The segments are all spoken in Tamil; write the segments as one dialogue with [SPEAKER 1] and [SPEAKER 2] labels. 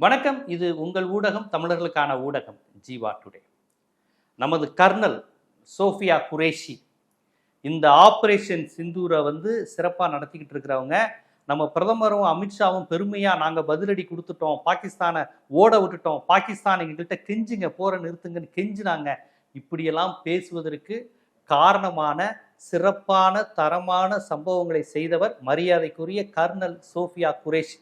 [SPEAKER 1] வணக்கம். இது உங்கள் ஊடகம் தமிழர்களுக்கான ஊடகம் ஜீவா டுடே. நமது கர்னல் சோஃபியா குரேஷி இந்த ஆப்ரேஷன் சிந்தூரை வந்து சிறப்பாக நடத்திக்கிட்டு இருக்கிறவங்க. நம்ம பிரதமரும் அமித்ஷாவும் பெருமையாக நாங்கள் பதிலடி கொடுத்துட்டோம். பாகிஸ்தானை ஓட விட்டுட்டோம். பாகிஸ்தான் எங்கள்கிட்ட கெஞ்சுங்க போற நிறுத்துங்கன்னு கெஞ்சினாங்க. இப்படியெல்லாம் பேசுவதற்கு காரணமான சிறப்பான தரமான சம்பவங்களை செய்தவர் மரியாதைக்குரிய கர்னல் சோஃபியா குரேஷி.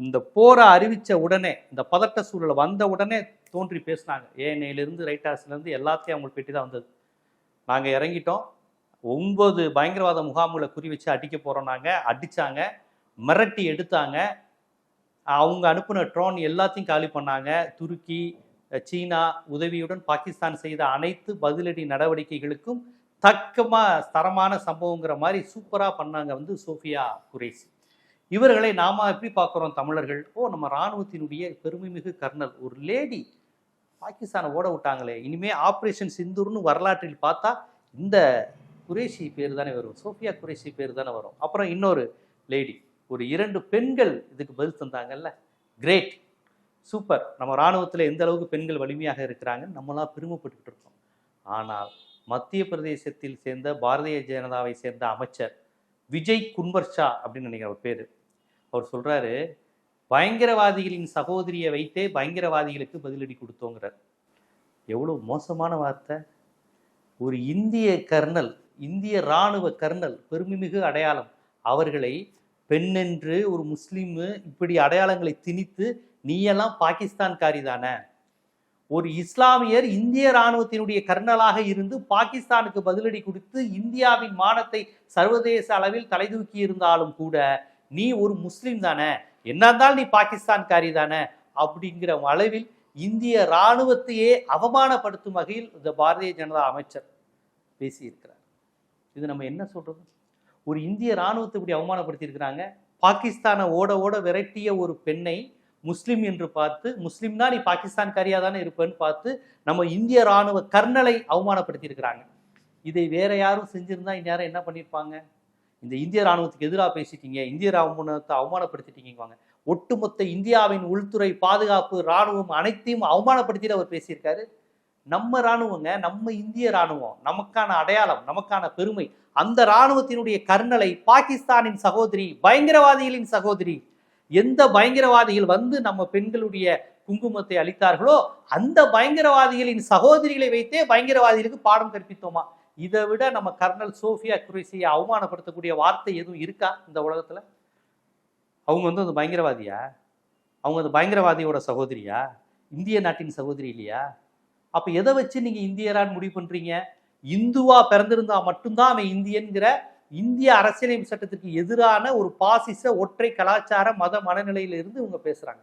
[SPEAKER 1] இந்த போரை அறிவித்த உடனே இந்த பதட்ட சூழல் வந்த உடனே தோன்றி பேசினாங்க. ஏஎன்ஏலேருந்து ரைட்டாஸ்லேருந்து எல்லாத்தையும் அவங்களுக்கு பெட்டி தான் வந்தது. நாங்கள் இறங்கிட்டோம். ஒன்பது பயங்கரவாத முகாம்களை குறி வச்சு அடிக்க போகிறோம் நாங்கள் அடித்தாங்க மிரட்டி எடுத்தாங்க. அவங்க அனுப்பின ட்ரோன் எல்லாத்தையும் காலி பண்ணாங்க. துருக்கி சீனா உதவியுடன் பாகிஸ்தான் செய்த அனைத்து பதிலடி நடவடிக்கைகளுக்கும் தக்கமாக தரமான சம்பவங்கிற மாதிரி சூப்பராக பண்ணாங்க வந்து சோஃபியா குரேசி இவர்களை நாம எப்படி பார்க்குறோம் தமிழர்கள்? ஓ நம்ம இராணுவத்தினுடைய பெருமைமிகு கர்னல். ஒரு லேடி பாகிஸ்தானை ஓட விட்டாங்களே. இனிமே ஆப்ரேஷன் சிந்தூர்னு வரலாற்றில் பார்த்தா இந்த குரேஷி பேர் தானே வரும். சோஃபியா குரேஷி பேர் தானே வரும். அப்புறம் இன்னொரு லேடி. ஒரு இரண்டு பெண்கள் இதுக்கு பதில் தந்தாங்கல்ல. கிரேட். சூப்பர். நம்ம இராணுவத்தில் எந்த அளவுக்கு பெண்கள் வலிமையாக இருக்கிறாங்கன்னு நம்மளாம் பெருமைப்பட்டுக்கிட்டு இருக்கோம். ஆனால் மத்திய பிரதேசத்தில் சேர்ந்த பாரதிய ஜனதாவை சேர்ந்த அமைச்சர் விஜய் குன்வர் ஷா அப்படின்னு நினைக்கிற பேர். அவர் சொல்றாரு பயங்கரவாதிகளின் சகோதரியை வைத்தே பயங்கரவாதிகளுக்கு பதிலடி கொடுத்தோங்கிறார். எவ்வளோ மோசமான வார்த்தை. ஒரு இந்திய கர்னல் இந்திய இராணுவ கர்னல் பெருமைமிகு அடையாளம். அவர்களை பெண்ணென்று ஒரு முஸ்லீமு இப்படி அடையாளங்களை திணித்து நீயெல்லாம் பாகிஸ்தான்காரி தானே? ஒரு இஸ்லாமியர் இந்திய இராணுவத்தினுடைய கர்னலாக இருந்து பாகிஸ்தானுக்கு பதிலடி கொடுத்து இந்தியாவின் மானத்தை சர்வதேச அளவில் தலைதூக்கி இருந்தாலும் கூட நீ ஒரு முஸ்லீம் தானே? என்ன இருந்தாலும் நீ பாகிஸ்தான்காரி தானே? அப்படிங்கிற அளவில் இந்திய இராணுவத்தையே அவமானப்படுத்தும் வகையில் இந்த பாரதிய ஜனதா அமைச்சர் பேசியிருக்கிறார். இது நம்ம என்ன சொல்றது? ஒரு இந்திய இராணுவத்தை இப்படி அவமானப்படுத்தியிருக்கிறாங்க. பாகிஸ்தானை ஓட ஓட விரட்டிய ஒரு பெண்ணை முஸ்லீம் என்று பார்த்து முஸ்லீம்னா நீ பாகிஸ்தான்காரியாக தானே இருப்பேன்னு பார்த்து நம்ம இந்திய ராணுவ கர்னலை அவமானப்படுத்தியிருக்கிறாங்க. இதை வேற யாரும் செஞ்சிருந்தா இந்நேரம் என்ன பண்ணியிருப்பாங்க? இந்த இந்திய ராணுவத்துக்கு எதிராக பேசிட்டீங்க இந்திய ராணுவத்தை அவமானப்படுத்திட்டீங்க ஒட்டுமொத்த இந்தியாவின் உள்துறை பாதுகாப்பு ராணுவம் அனைத்தையும் அவமானப்படுத்திட்டு அவர் பேசியிருக்காரு. நம்ம ராணுவங்க நம்ம இந்திய ராணுவம் நமக்கான அடையாளம் நமக்கான பெருமை அந்த ராணுவத்தினுடைய கர்னலை பாகிஸ்தானின் சகோதரி பயங்கரவாதிகளின் சகோதரி எந்த பயங்கரவாதிகள் வந்து நம்ம பெண்களுடைய குங்குமத்தை அளித்தார்களோ அந்த பயங்கரவாதிகளின் சகோதரிகளை வைத்தே பயங்கரவாதிகளுக்கு பாடம் கற்பித்தோமா? இதை விட நம்ம கர்னல் சோஃபியா குரேசியை அவமானப்படுத்தக்கூடிய வார்த்தை எதுவும் இருக்கா இந்த உலகத்தில்? அவங்க வந்து அந்த பயங்கரவாதியா? அவங்க அந்த பயங்கரவாதியோட சகோதரியா? இந்திய நாட்டின் சகோதரி இல்லையா? அப்போ எதை வச்சு நீங்கள் இந்தியரான்னு முடிவு பண்ணுறீங்க இந்துவா பிறந்திருந்தா மட்டும்தான் அவன் இந்தியன்கிற இந்திய அரசியலமைப்பு சட்டத்திற்கு எதிரான ஒரு பாசிச ஒற்றை கலாச்சார மத மனநிலையிலிருந்து இவங்க பேசுகிறாங்க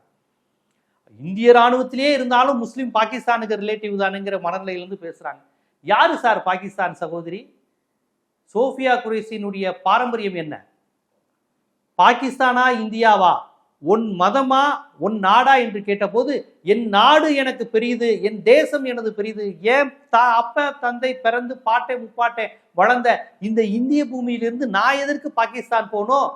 [SPEAKER 1] இந்திய ராணுவத்திலே இருந்தாலும் முஸ்லீம் பாகிஸ்தானுக்கு ரிலேட்டிவ் தானுங்கிற மனநிலையிலேருந்து பேசுகிறாங்க யாரு சார் பாகிஸ்தான் சகோதரி? சோஃபியா குரேசினுடைய பாரம்பரியம் என்ன? பாகிஸ்தானா இந்தியாவா? உன் மதமா உன் நாடா என்று கேட்டபோது என் நாடு எனக்கு பெரியது என் தேசம் எனது பெரியது ஏன் தா அப்ப தந்தை பிறந்து பாட்டை முப்பாட்டை வளர்ந்த இந்த இந்திய பூமியிலிருந்து நான் எதற்கு பாகிஸ்தான் போனோம்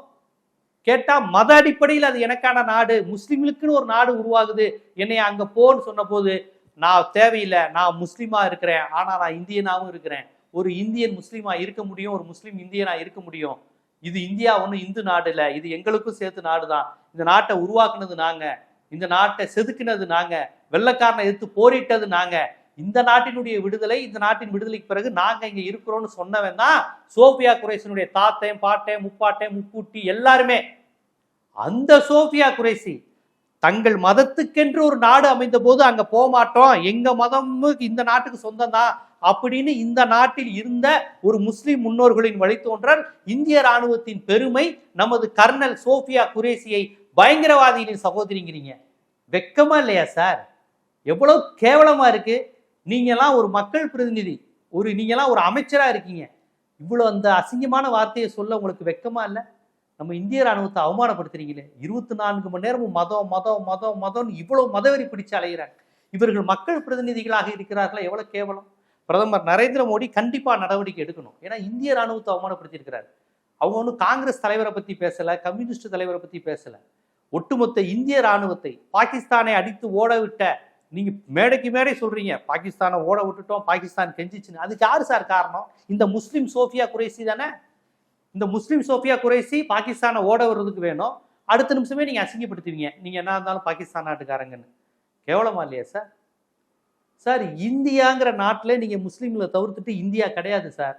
[SPEAKER 1] கேட்டா மத அடிப்படையில் அது எனக்கான நாடு முஸ்லிம்களுக்குன்னு ஒரு நாடு உருவாகுது. என்னை அங்க போன்னு சொன்னபோது நான் தேவையில்லை நான் முஸ்லீமா இருக்கிறேன் ஆனால் நான் இந்தியனாகவும் இருக்கிறேன். ஒரு இந்தியன் முஸ்லீமா இருக்க முடியும் ஒரு முஸ்லீம் இந்தியனா இருக்க முடியும். இது இந்தியா ஒன்றும் இந்து நாடு இல்லை இது எங்களுக்கும் சேர்த்து நாடு தான் இந்த நாட்டை உருவாக்குனது நாங்க இந்த நாட்டை செதுக்கினது நாங்க வெள்ளக்காரனை எடுத்து போரிட்டது நாங்க. இந்த நாட்டினுடைய விடுதலை இந்த நாட்டின் விடுதலைக்கு பிறகு நாங்க இங்க இருக்கிறோம்னு சொன்னவன் தான் சோஃபியா குரேசனுடைய தாத்தையும் பாட்டையும் முப்பாட்டையும் முக்கூட்டி எல்லாருமே. அந்த சோஃபியா குரேசி தங்கள் மதத்துக்கென்று ஒரு நாடு அமைந்த போது அங்க போக மாட்டோம். எங்க மதமும் இந்த நாட்டுக்கு சொந்தம் தான் அப்படின்னு இந்த நாட்டில் இருந்த ஒரு முஸ்லிம் முன்னோர்களின் வழித்தோன்றல் இந்திய ராணுவத்தின் பெருமை நமது கர்னல் சோஃபியா குரேசியை பயங்கரவாதிகளின் சகோதரிங்கிறீங்க. வெக்கமா இல்லையா சார் எவ்வளவு கேவலமா இருக்கு. நீங்கெல்லாம் ஒரு மக்கள் பிரதிநிதி ஒரு நீங்கெல்லாம் ஒரு அமைச்சரா இருக்கீங்க. இவ்வளவு அந்த அசிங்கமான வார்த்தையை சொல்ல உங்களுக்கு வெக்கமா இல்லை? நம்ம இந்திய ராணுவத்தை அவமானப்படுத்துறீங்களே? இருபத்தி நான்கு மணி நேரமும் மதம் மதம் மதம் மதம்னு இவ்வளவு மதவெறி பிடிச்சு அலைகிறாங்க இவர்கள் மக்கள் பிரதிநிதிகளாக இருக்கிறார்களா? எவ்வளவு கேவலம். பிரதமர் நரேந்திர மோடி கண்டிப்பா நடவடிக்கை எடுக்கணும். ஏன்னா இந்திய ராணுவத்தை அவமானப்படுத்தியிருக்கிறார். அவங்க ஒன்றும் காங்கிரஸ் தலைவரை பத்தி பேசல கம்யூனிஸ்ட் தலைவரை பத்தி பேசல. ஒட்டுமொத்த இந்திய ராணுவத்தை பாகிஸ்தானை அடித்து ஓட விட்ட நீங்க மேடைக்கு மேடை சொல்றீங்க பாகிஸ்தானை ஓட விட்டுட்டோம் பாகிஸ்தான் கெஞ்சிச்சுன்னு. அதுக்கு யாரு சார் காரணம்? இந்த முஸ்லீம் சோஃபியா குறைசி தானே? இந்த முஸ்லீம் சோஃபியா குறைசி பாகிஸ்தானை ஓட வர்றதுக்கு வேணும். அடுத்த நிமிஷமே நீங்கள் அசிங்கப்படுத்துவீங்க. நீங்கள் என்ன இருந்தாலும் பாகிஸ்தான் நாட்டுக்காரங்கன்னு. கேவலமா இல்லையா சார்? சார் இந்தியாங்கிற நாட்டில் நீங்கள் முஸ்லீம்களை தவிர்த்துட்டு இந்தியா கிடையாது சார்.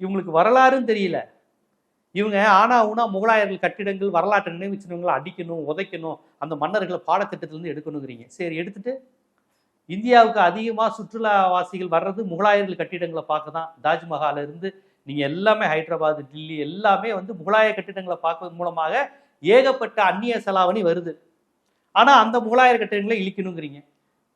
[SPEAKER 1] இவங்களுக்கு வரலாறும் தெரியல. இவங்க ஆனா ஊனா முகலாயர்கள் கட்டிடங்கள் வரலாற்று நினைவு சின்னங்களை அடிக்கணும் உதைக்கணும் அந்த மன்னர்களை பாடத்திட்டத்திலேருந்து எடுக்கணுங்கிறீங்க. சரி எடுத்துட்டு இந்தியாவுக்கு அதிகமாக சுற்றுலாவாசிகள் வர்றது முகலாயர்கள் கட்டிடங்களை பார்க்க தான் தாஜ்மஹாலிருந்து நீங்கள் எல்லாமே ஹைதராபாத் டில்லி எல்லாமே வந்து முகலாய கட்டிடங்களை பார்க்கறது மூலமாக ஏகப்பட்ட அந்நிய செலாவணி வருது. ஆனால் அந்த முகலாயர் கட்டிடங்களை இழிக்கணுங்கிறீங்க.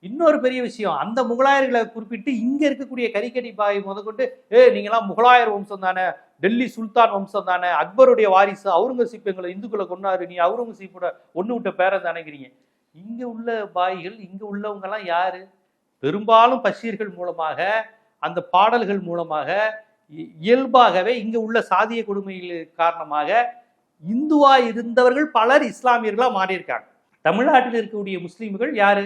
[SPEAKER 1] இன்னொரு பெரிய விஷயம் அந்த முகலாயர்களை குறிப்பிட்டு இங்கே இருக்கக்கூடிய கரிக்கடி பாய் முதற்கொண்டு ஏ நீங்களாம் முகலாயர் வம்சம் தானே டெல்லி சுல்தான் வம்சம் தானே அக்பருடைய வாரிசு அவுரங்கசீப் எங்களை இந்துக்களை கொண்டாரு நீ அவுரங்கசீப்போட ஒன்று விட்ட பேரை தானேங்கிறீங்க. இங்கே உள்ள பாய்கள் இங்கே உள்ளவங்கெல்லாம் யார்? பெரும்பாலும் பஷீர்கள் மூலமாக அந்த பாடல்கள் மூலமாக இயல்பாகவே இங்கே உள்ள சாதிய கொடுமைகள் காரணமாக இந்துவா இருந்தவர்கள் பலர் இஸ்லாமியர்களாக மாறியிருக்காங்க. தமிழ்நாட்டில் இருக்கக்கூடிய முஸ்லீம்கள் யாரு?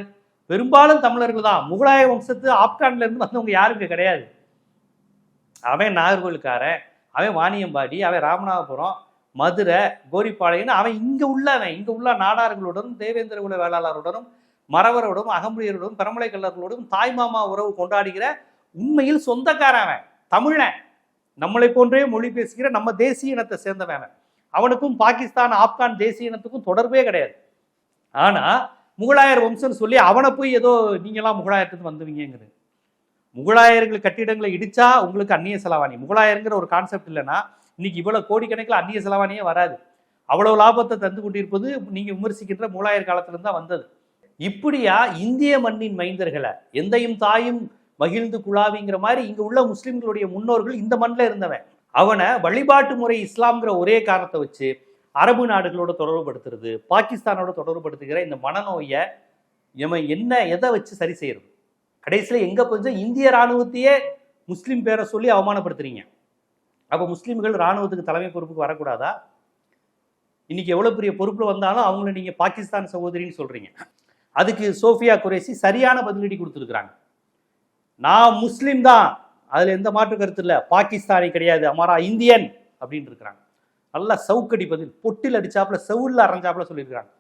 [SPEAKER 1] பெரும்பாலும் தமிழர்கள் தான். முகலாய வம்சத்து ஆப்கான்ல இருந்து வந்தவங்க யாருங்க கிடையாது. அவன் நாகர்கோவிலுக்காரன் அவன் வாணியம்பாடி அவன் ராமநாதபுரம் மதுரை கோரிப்பாளையன்னு அவன் இங்கே உள்ளவன். இங்கே உள்ள நாடார்களுடனும் தேவேந்திர குல வேளாளருடனும் மறவரோடும் அகமுடையரோடும் பெரமலை கல்லர்களோடும் தாய்மாமா உறவு கொண்டாடுகிற உண்மையில் சொந்தக்காரன் அவன். தமிழன். நம்மளை போன்றே மொழி பேசுகிற நம்ம தேசிய இனத்தை சேர்ந்தவன் அவனுக்கும் பாகிஸ்தான் ஆப்கான் தேசிய இனத்துக்கும் தொடர்பே கிடையாது. ஆனா முகலாயர் வம்சம்னு சொல்லி அவனை போய் ஏதோ நீங்களாம் முகலாயத்துக்கு வந்துவீங்கிறது முகலாயர்கள் கட்டிடங்களை இடிச்சா உங்களுக்கு அந்நிய செலவாணி. முகலாயருங்கிற ஒரு கான்செப்ட் இல்லைன்னா இன்னைக்கு இவ்வளவு கோடிக்கணக்கில் அந்நிய செலவாணியே வராது. அவ்வளவு லாபத்தை தந்து கொண்டிருப்பது நீங்க விமர்சிக்கின்ற முகலாயர் காலத்திலிருந்து தான் வந்தது. இப்படியா இந்திய மண்ணின் மைந்தர்களை எந்தையும் தாயும் மகிழ்ந்து குழாவிங்கிற மாதிரி இங்க உள்ள முஸ்லிம்களுடைய முன்னோர்கள் இந்த மண்ணில் இருந்தவன். அவனை வழிபாட்டு முறை இஸ்லாம்ங்கிற ஒரே காரணத்தை வச்சு அரபு நாடுகளோட தொடர்புபடுத்துறது பாகிஸ்தானோட தொடர்புபடுத்துகிற இந்த மனநோயை இவன் என்ன எதை வச்சு சரி செய்யறது? கடைசியில எங்க கொஞ்சம் இந்திய ராணுவத்தையே முஸ்லீம் பேரை சொல்லி அவமானப்படுத்துறீங்க. அப்போ முஸ்லீம்கள் ராணுவத்துக்கு தலைமை பொறுப்புக்கு வரக்கூடாதா? இன்னைக்கு எவ்வளோ பெரிய பொறுப்பில் வந்தாலும் அவங்கள நீங்கள் பாகிஸ்தான் சகோதரின்னு சொல்கிறீங்க அதுக்கு சோஃபியா குரேசி சரியான பதிலடி கொடுத்துருக்குறாங்க. நான் முஸ்லீம் தான். அதில் எந்த மாற்று கருத்து இல்லை. பாகிஸ்தானி கிடையாது. அமாரா இந்தியன் அப்படின்னு இருக்கிறாங்க. நல்லா சவுக்கடி பதில். பொட்டில் அடிச்சாப்புல செவுல்ல அரைஞ்சாப்புல சொல்லியிருக்காங்க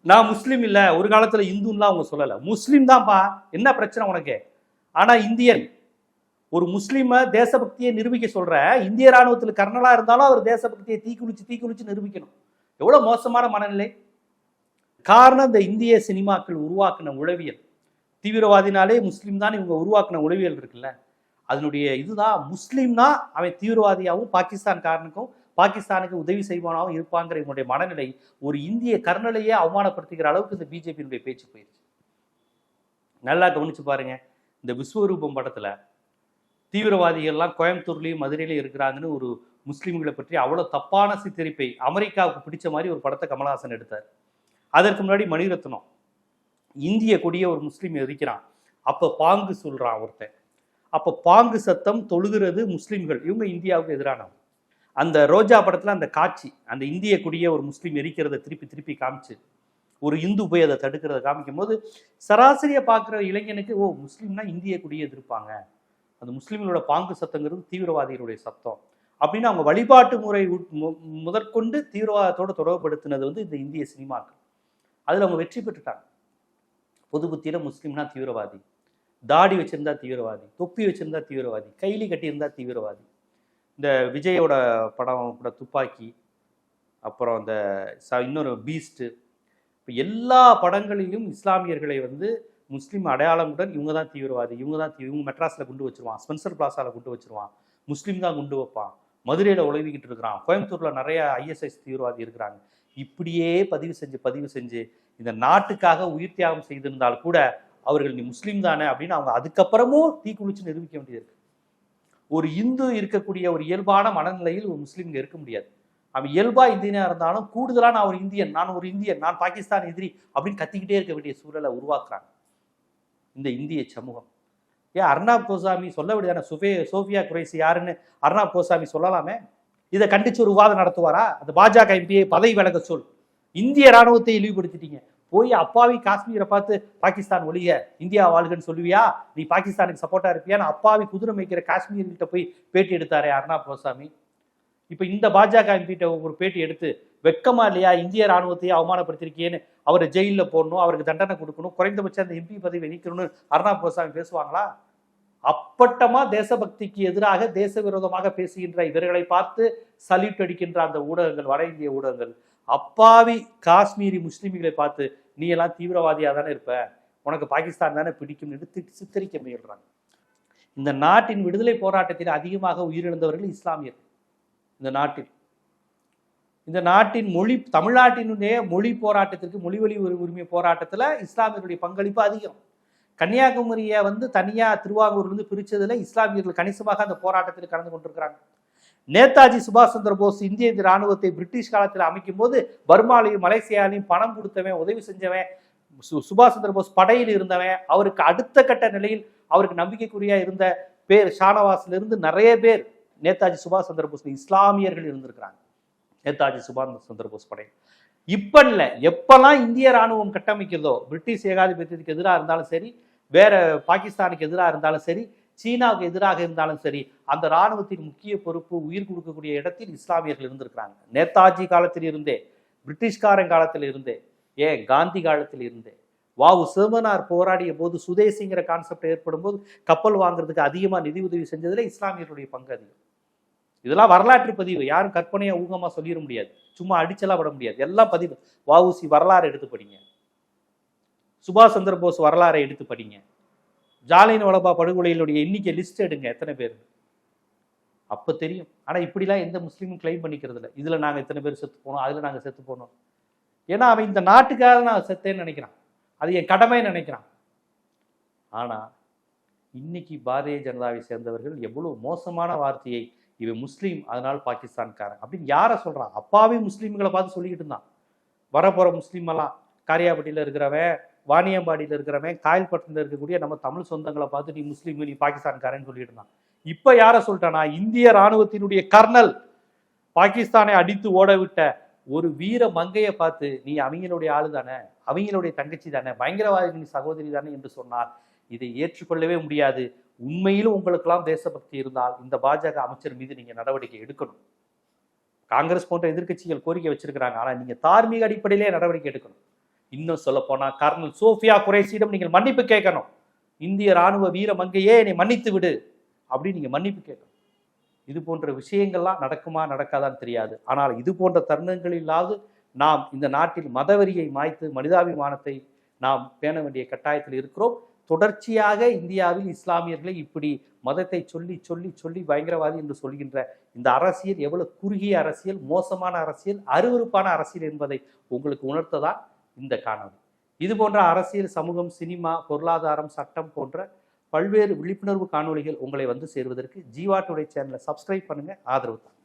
[SPEAKER 1] நான் முஸ்லீம் இல்லை. ஒரு காலத்தில் இந்துன்லாம் அவங்க சொல்லலை. முஸ்லீம் தான்ப்பா. என்ன பிரச்சனை உனக்கு? ஆனால் இந்தியன். ஒரு முஸ்லீமை தேசபக்தியை நிரூபிக்க சொல்கிற இந்திய ராணுவத்தில் கர்னலாக இருந்தாலும் அவர் தேசபக்தியை தீக்குளிச்சு தீக்குளிச்சு நிரூபிக்கணும். எவ்வளோ மோசமான மனநிலை. காரணம் இந்த இந்திய சினிமாக்கள் உருவாக்கின உளவியல். தீவிரவாதினாலே முஸ்லீம் தான் இவங்க உருவாக்கின உளவியல் இருக்குல்ல? அதனுடைய இதுதான் முஸ்லீம்னா அவன் தீவிரவாதியாகவும் பாகிஸ்தான்காரனுக்கும் பாகிஸ்தானுக்கு உதவி செய்வானாகவும் இருப்பாங்கிற இவனுடைய மனநிலை ஒரு இந்திய கர்னலையே அவமானப்படுத்துகிற அளவுக்கு இந்த பிஜேபியினுடைய பேச்சு போயிடுச்சு நல்லா கவனிச்சு பாருங்க இந்த விஸ்வரூபம் படத்துல தீவிரவாதிகள்லாம் கோயம்புத்தூர்லேயும் மதுரையிலையும் இருக்கிறாங்கன்னு ஒரு முஸ்லீம்களை பற்றி அவ்வளோ தப்பான சித்தரிப்பை அமெரிக்காவுக்கு பிடிச்ச மாதிரி ஒரு படத்தை கமல்ஹாசன் எடுத்தார். அதற்கு முன்னாடி மணிரத்னம். இந்திய கொடியை ஒரு முஸ்லீம் எரிக்கிறான். அப்போ பாங்கு சொல்கிறான் ஒருத்தன் அப்போ பாங்கு சத்தம் தொழுகிறது முஸ்லீம்கள். இவங்க இந்தியாவுக்கு எதிரானவங்க. அந்த ரோஜா படத்தில் அந்த காட்சி அந்த இந்திய கொடியை ஒரு முஸ்லீம் எரிக்கிறத திருப்பி திருப்பி காமிச்சு ஒரு இந்து போய் அதை தடுக்கிறத காமிக்கும் போது சராசரியா பார்க்குற இளைஞனுக்கு ஓ முஸ்லீம்னா இந்திய கொடியை எதிர்ப்பாங்க. அந்த முஸ்லீம்களோட பாங்கு சத்தங்கிறது தீவிரவாதிகளுடைய சத்தம். அப்படின்னு அவங்க வழிபாட்டு முறை உட்- மு- முதற்கொண்டு தீவிரவாதத்தோட தொடர்புபடுத்தினது வந்து இந்த இந்திய சினிமாக்கள். அதில் அவங்க வெற்றி பெற்றுட்டாங்க. பொது புத்தியில் முஸ்லீம்னா தீவிரவாதி. தாடி வச்சிருந்தா தீவிரவாதி தொப்பி வச்சிருந்தா தீவிரவாதி கைலி கட்டியிருந்தா தீவிரவாதி. இந்த விஜயோட படம் கூட துப்பாக்கி அப்புறம் இந்த ச- இன்னொரு பீஸ்ட்டு இப்போ எல்லா படங்களிலும் இஸ்லாமியர்களை வந்து முஸ்லீம் அடையாளமுடன் இவங்க தான் தீவிரவாதி இவங்க தான் இவங்க மெட்ராஸில் குண்டு வச்சிருவான் ஸ்பென்சர் பிளாஸாவில் குண்டு வச்சிருவான் முஸ்லீம் தான் குண்டு வைப்பான். மதுரையில் உழவிக்கிட்டு இருக்கிறான். கோயம்புத்தூரில் நிறைய ஐஎஸ்எஸ் தீவிரவாதி இருக்கிறாங்க. இப்படியே பதிவு செஞ்சு பதிவு செஞ்சு இந்த நாட்டுக்காக உயிர் தியாகம் செய்திருந்தால் கூட அவர்கள் நீ முஸ்லீம் தானே அப்படின்னு அவங்க அதுக்கப்புறமும் தீக்குளிச்சு நிரூபிக்க வேண்டியது இருக்கு. ஒரு இந்து இருக்கக்கூடிய ஒரு இயல்பான மனநிலையில் ஒரு முஸ்லீம் இருக்க முடியாது. அவன் இயல்பா இந்தியனா இருந்தாலும் கூடுதலா நான் ஒரு இந்தியன் நான் ஒரு இந்தியன் நான் பாகிஸ்தான் எதிரி அப்படின்னு கத்திக்கிட்டே இருக்க வேண்டிய சூழலை உருவாக்குறாங்க. இந்த இந்திய சமூகம். ஏன் அர்ணாப் கோசாமி சொல்ல வேண்டியதான சுஃபே சோஃபியா குறைசி யாருன்னு அர்ணாப் கோசாமி சொல்லலாமே? இதை கண்டிச்சு ஒரு விவாதம் நடத்துவாரா? அந்த பாஜக எம்பியை பதவி விலக சொல். இந்திய ராணுவத்தை இழிவுபடுத்திட்டீங்க. போய் அப்பாவி காஷ்மீரை பார்த்து பாகிஸ்தான் ஒழிய இந்தியா வாழ்கன்னு சொல்லுவியா? நீ பாகிஸ்தானுக்கு சப்போர்ட்டா இருப்பியான்னு அப்பாவி குதிரை மேய்க்கிற காஷ்மீர்கிட்ட போய் பேட்டி எடுத்தாரே அர்ணாப் கோசாமி. இப்போ இந்த பாஜக எம்பிட்ட ஒரு பேட்டி எடுத்து வெக்கமா இல்லையா? இந்திய ராணுவத்தையே அவமானப்படுத்திருக்கேன்னு அவரை ஜெயிலில் போடணும் அவருக்கு தண்டனை கொடுக்கணும் குறைந்தபட்சம் அந்த எம்பி பதவி நீக்கணும்னு அர்ணாப் கோசாமி பேசுவாங்களா? அப்பட்டமா தேசபக்திக்கு எதிராக தேச விரோதமாக பேசுகின்ற இவர்களை பார்த்து சல்யூட் அடிக்கின்ற அந்த ஊடகங்கள் வட இந்திய ஊடகங்கள் அப்பாவி காஷ்மீரி முஸ்லிம்களை பார்த்து நீ எல்லாம் தீவிரவாதியாக தானே இருப்ப? உனக்கு பாகிஸ்தான் தானே பிடிக்கும் என்று திட்டு சித்தரிக்க முயல்றாங்க. இந்த நாட்டின் விடுதலை போராட்டத்தில் அதிகமாக உயிரிழந்தவர்கள் இஸ்லாமியர்கள். இந்த நாட்டில் இந்த நாட்டின் மொழி தமிழ்நாட்டினுடைய மொழி போராட்டத்திற்கு மொழி வழி உரிமை போராட்டத்தில் இஸ்லாமியர்களுடைய பங்களிப்பு அதிகம். கன்னியாகுமரியை வந்து தனியாக திருவாங்கூர்லேருந்து பிரித்ததில் இஸ்லாமியர்கள் கணிசமாக அந்த போராட்டத்தில் கலந்து கொண்டிருக்கிறாங்க. நேதாஜி சுபாஷ் சந்திர போஸ் இந்திய ராணுவத்தை பிரிட்டிஷ் காலத்தில் அமைக்கும் போது பர்மாலையும் மலேசியாலையும் பணம் கொடுத்தவன் உதவி செஞ்சவன் சு- சுபாஷ் சந்திர போஸ் படையில் இருந்தவன் அவருக்கு அடுத்த கட்ட நிலையில் அவருக்கு நம்பிக்கைக்குரியா இருந்த பேர் ஷானவாஸ்ல இருந்து நிறைய பேர் நேதாஜி சுபாஷ் சந்திர போஸ் இஸ்லாமியர்கள் இருந்திருக்கிறாங்க. நேதாஜி சுபாஷ் சந்திர போஸ் படை இப்போ இல்லை எப்பெல்லாம் இந்திய ராணுவம் கட்டமைக்கிறதோ பிரிட்டிஷ் ஏகாதிபத்தியத்துக்கு எதிராக இருந்தாலும் சரி வேற பாகிஸ்தானுக்கு எதிராக இருந்தாலும் சரி சீனாவுக்கு எதிராக இருந்தாலும் சரி அந்த ராணுவத்தின் முக்கிய பொறுப்பு உயிர் கொடுக்கக்கூடிய இடத்தில் இஸ்லாமியர்கள் இருந்திருக்கிறாங்க. நேதாஜி காலத்தில் இருந்தே பிரிட்டிஷ்காரன் காலத்தில் இருந்தே ஏன் காந்தி காலத்தில் இருந்தே. வாவு சிவனார் போராடிய போது சுதேசிங்கிற கான்செப்ட் ஏற்படும் போது கப்பல் வாங்குறதுக்கு அதிகமாக நிதி உதவி செஞ்சதில் இஸ்லாமியர்களுடைய பங்கு அதிகம். இதெல்லாம் வரலாற்று பதிவு. யாரும் கற்பனையா ஊகமா சொல்லிட முடியாது. சும்மா அடிச்செல்லாம் விட முடியாது. எல்லாம் பதிவு. வஉசி வரலாறு எடுத்து படிங்க. சுபாஷ் சந்திர போஸ் வரலாறை எடுத்து படிங்க. ஜாலியன் வளபா படுகொலைகளுடைய எண்ணிக்கை லிஸ்ட் எடுங்க எத்தனை பேர்? அப்ப தெரியும். ஆனா இப்படிலாம் எந்த முஸ்லீமும் கிளைம் பண்ணிக்கிறது இல்லை. இதுல நாங்க எத்தனை பேர் செத்து போனோம் அதுல நாங்க செத்து போனோம். ஏன்னா அவன் இந்த நாட்டுக்காக நான் செத்தேன்னு நினைக்கிறான். அது என் கடமை நினைக்கிறான். ஆனா இன்னைக்கு பாரதிய ஜனதாவை சேர்ந்தவர்கள் எவ்வளவு மோசமான வார்த்தையை இவன் முஸ்லீம் அதனால் பாகிஸ்தான்காரன் அப்படின்னு யாரை சொல்கிறான் அப்பாவே முஸ்லீம்களை பார்த்து சொல்லிக்கிட்டு இருந்தான். வரப்போகிற முஸ்லீமெல்லாம் காரியாபட்டியில் இருக்கிறவன் வாணியம்பாடியில் இருக்கிறவன் காயல்பட்டினத்தில் இருக்கக்கூடிய நம்ம தமிழ் சொந்தங்களை பார்த்து நீ முஸ்லீம் நீ பாகிஸ்தான்காரன்னு சொல்லிட்டு இருந்தான். இப்போ யாரை சொல்லிட்டானா இந்திய ராணுவத்தினுடைய கர்னல் பாகிஸ்தானை அடித்து ஓட விட்ட ஒரு வீர மங்கையை பார்த்து நீ அவங்களுடைய ஆளு தானே அவங்களுடைய தங்கச்சி தானே பயங்கரவாதிகளின் சகோதரி தானே என்று சொன்னார் இதை ஏற்றுக்கொள்ளவே முடியாது. உண்மையிலும் உங்களுக்கெல்லாம் தேசபக்தி இருந்தால் இந்த பாஜக அமைச்சர் மீது நீங்கள் நடவடிக்கை எடுக்கணும். காங்கிரஸ் போன்ற எதிர்க்கட்சிகள் கோரிக்கை வச்சிருக்கிறாங்க. ஆனால் நீங்கள் தார்மீக அடிப்படையிலே நடவடிக்கை எடுக்கணும். இன்னும் சொல்ல போனால் கர்னல் சோஃபியா குரேஷியிடம் நீங்கள் மன்னிப்பு கேட்கணும். இந்திய ராணுவ வீர மங்கையே என்னை மன்னித்து விடு அப்படின்னு நீங்கள் மன்னிப்பு கேட்கணும். இது போன்ற விஷயங்கள்லாம் நடக்குமா நடக்காதான்னு தெரியாது. ஆனால் இது போன்ற தருணங்களிலாவது நாம் இந்த நாட்டில் மதவெறியை மாய்த்து மனிதாபிமானத்தை நாம் பேண வேண்டிய கட்டாயத்தில் இருக்கிறோம். தொடர்ச்சியாக இந்தியாவில் இஸ்லாமியர்களை இப்படி மதத்தை சொல்லி சொல்லி சொல்லி பயங்கரவாதி என்று சொல்கின்ற இந்த அரசியல் எவ்வளவு குறுகிய அரசியல் மோசமான அரசியல் அருவருப்பான அரசியல் என்பதை உங்களுக்கு உணர்த்ததான் இந்த காணொளி. இது போன்ற அரசியல் சமூகம் சினிமா பொருளாதாரம் சட்டம் போன்ற பல்வேறு விழிப்புணர்வு காணொளிகள் உங்களை வந்து சேருவதற்கு ஜீவா டுடே சேனலை சப்ஸ்கிரைப் பண்ணுங்க. ஆதரவு தான்.